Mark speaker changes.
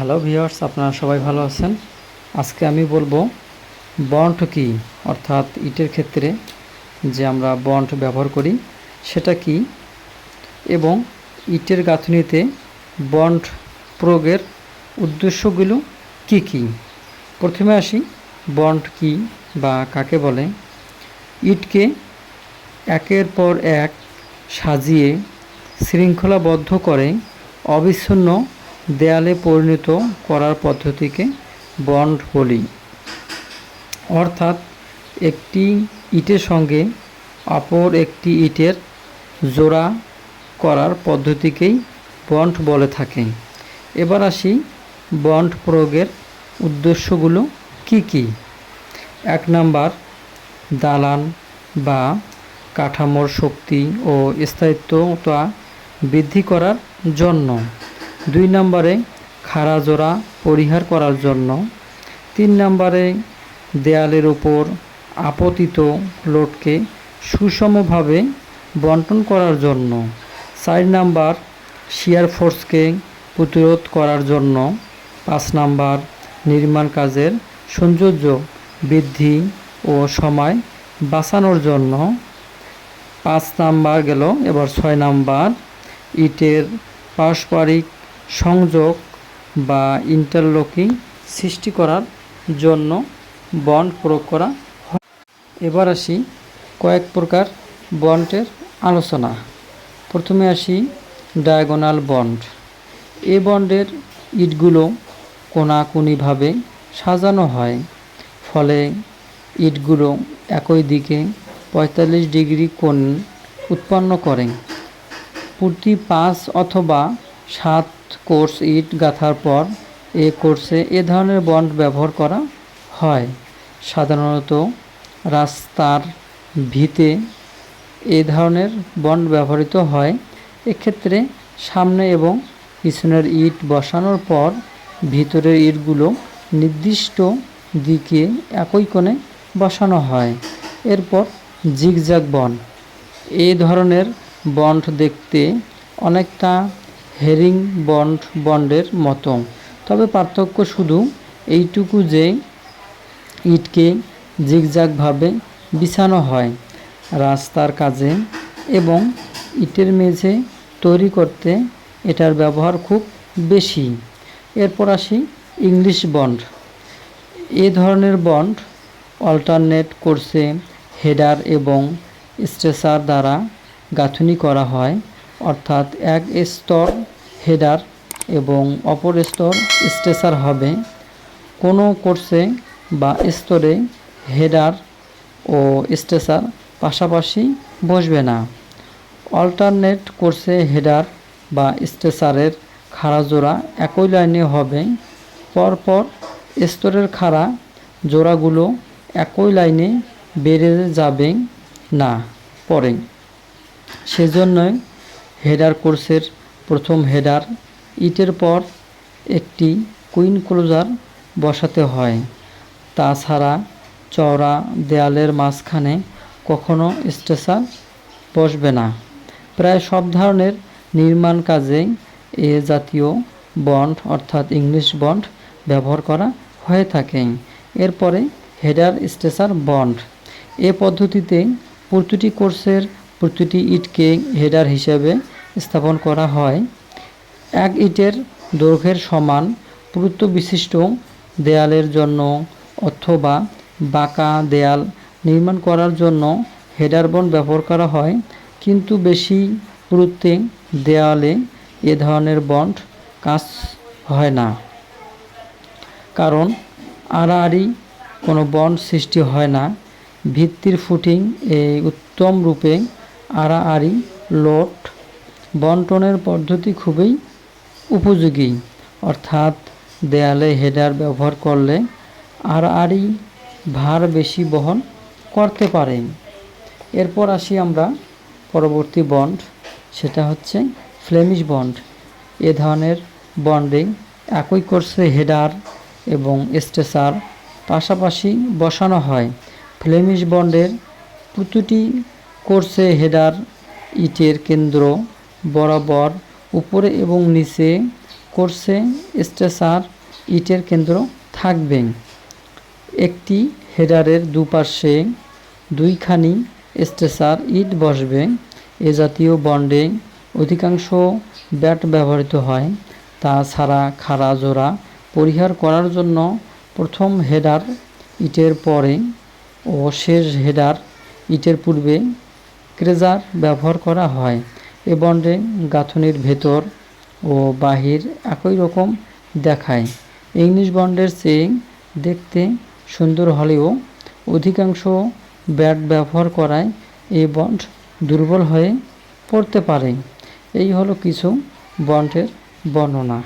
Speaker 1: Hello viewers, আপনারা সবাই ভালো আছেন? আজকে আমি বলব বন্ড কি, অর্থাৎ ইটের ক্ষেত্রে যে আমরা বন্ড ব্যবহার করি, সেটা কি? এবং ইটের গাঁথনিতে বন্ড প্রয়োগের উদ্দেশ্যগুলো কি কি? প্রথমে আসি, বন্ড কি বা কাকে বলে? ইটকে একের পর এক সাজিয়ে শৃঙ্খলাবদ্ধ করে অবিচ্ছিন্ন দেয়ালে পরিণত করার পদ্ধতিকে বন্ড বলি অর্থাৎ একটি ইটের সঙ্গে অপর একটি ইটের জোড়া করার পদ্ধতিকেই বন্ড বলে থাকে এবার আসি বন্ড প্রয়োগের উদ্দেশ্যগুলো কি কি? এক নাম্বার, দালান বা কাঠামোর শক্তি ও স্থায়িত্বতা বৃদ্ধি করার জন্য দুই নম্বরে খাড়া জোড়া পরিহার করার জন্য। তিন নম্বরে দেয়ালের ওপর আপতিত লোডকে সুষমভাবে বন্টন করার জন্য। চার নাম্বার শিয়ার ফোর্সকে প্রতিরোধ করার জন্য। পাঁচ নাম্বার নির্মাণ কাজের সৌন্দর্য বৃদ্ধি ও সময় বাঁচানোর জন্য। পাঁচ নাম্বার গেল, এবার ছয় নাম্বার ইটের পারস্পরিক সংযোগ বা ইন্টারলকিং সৃষ্টি করার জন্য বন্ড প্রয়োগ করা হয়। এবার আসি কয়েক প্রকার বন্ডের আলোচনা। প্রথমে আসি ডায়াগোনাল বন্ড এ বন্ডের ইটগুলো কোনাকুনিভাবে সাজানো হয়, ফলে ইটগুলো একই দিকে পঁয়তাল্লিশ ডিগ্রি কোণ উৎপন্ন করে। প্রতি পাঁচ অথবা সাত কোর্স ইট গাঁথার পর এ কোর্সে এ ধরনের বন্ড ব্যবহার করা হয়। সাধারণত রাস্তার ভিতে এ ধরনের বন্ড ব্যবহৃত হয়। এক্ষেত্রে সামনে এবং পিছনের ইট বসানোর পর ভিতরের ইটগুলো নির্দিষ্ট দিকে একই কোণে বসানো হয়। এরপর জিগজ্যাগ বন্ড। এই ধরনের বন্ড দেখতে অনেকটা হেরিং বন্ড, বন্ডের মতো। তবে পার্থক্য শুধু এইটুকু যে ইটকে জিগজাগভাবে বিছানো হয় রাস্তার কাজে এবং ইটের মেঝে তৈরি করতে এটার ব্যবহার খুব বেশি। এরপর আসি ইংলিশ বন্ড। এ ধরনের বন্ড অল্টারনেট কোর্সে, হেডার এবং স্ট্রেসার দ্বারা গাঁথনি করা হয়। অর্থাৎ এক স্তর হেডার এবং অপর স্তর স্ট্রেসার হবে। কোনো কোর্সে বা স্তরে হেডার ও স্ট্রেসার পাশাপাশি বসবে না। অল্টারনেট কোর্সে হেডার বা স্ট্রেসারের খাড়া জোড়া একই লাইনে হবে। পরপর স্তরের খাড়া জোড়াগুলো একই লাইনে বেড়ে যাবে না, পরে। সেজন্যই হেডার কোর্সের প্রথম হেডার। ইটের পর একটি কুইন ক্লোজার বসাতে হয়। তাছাড়া চওড়া দেয়ালের মাঝখানে কখনো স্টেশন বসবে না। প্রায় সব ধরনের নির্মাণ কাজে এ জাতীয় বন্ড, অর্থাৎ ইংলিশ বন্ড, ব্যবহার করা হয়ে থাকে। এরপরে হেডার স্টেসার বন্ড। এ পদ্ধতিতে প্রতিটি কোর্সের প্রতিটি ইটকে হেডার হিসেবে স্থাপন করা হয়। এক ইটের দৈর্ঘ্যের সমান পুরুত্ব বিশিষ্ট দেয়ালের জন্য অথবা বাঁকা দেয়াল নির্মাণ করার জন্য হেডার বন্ড ব্যবহার করা হয়। কিন্তু বেশি পুরুত্বে দেয়ালে এ ধরনের বন্ড কাজ হয় না। কারণ আড়াআড়ি কোনো বন্ড সৃষ্টি হয় না। ভিত্তির ফুটিং এই উত্তম রূপে আড়াআড়ি লোড বন্টনের পদ্ধতি খুবই উপযোগী। অর্থাৎ দেয়ালে হেডার ব্যবহার করলে আড়াআড়ি ভার বেশি বহন করতে পারে। এরপর আসি আমরা পরবর্তী বন্ড, সেটা হচ্ছে ফ্লেমিশ বন্ড। এ ধরনের বন্ডিং একই কোর্সে হেডার এবং স্ট্রেসার পাশাপাশি বসানো হয়। ফ্লেমিশ বন্ডের প্রতিটি কোর্সে হেডার ইটের কেন্দ্র বরাবর উপরে এবং নিচে ফোর্সে স্ট্রেসার ইটের কেন্দ্র থাকবে। একটি হেডারের দুপাশে দুইখানি স্ট্রেসার ইট বসবে। এ জাতীয় বন্ডে অধিকাংশ ব্যাট ব্যবহৃত হয়। তাছাড়া খাড়া জোড়া পরিহার করার জন্য প্রথম হেডার ইটের পরে ও শেষ হেডার ইটের পূর্বে ক্রেজার ব্যবহার করা হয়। এ বন্ডে গাঁথনির ভেতর ও বাহির একই রকম দেখায়। ইংলিশ বন্ডের চেয়ে দেখতে সুন্দর হলেও অধিকাংশ ব্যাট ব্যবহার করায় এই বন্ড দুর্বল হয়ে পড়তে পারে। এই হলো কিছু বন্ডের বর্ণনা।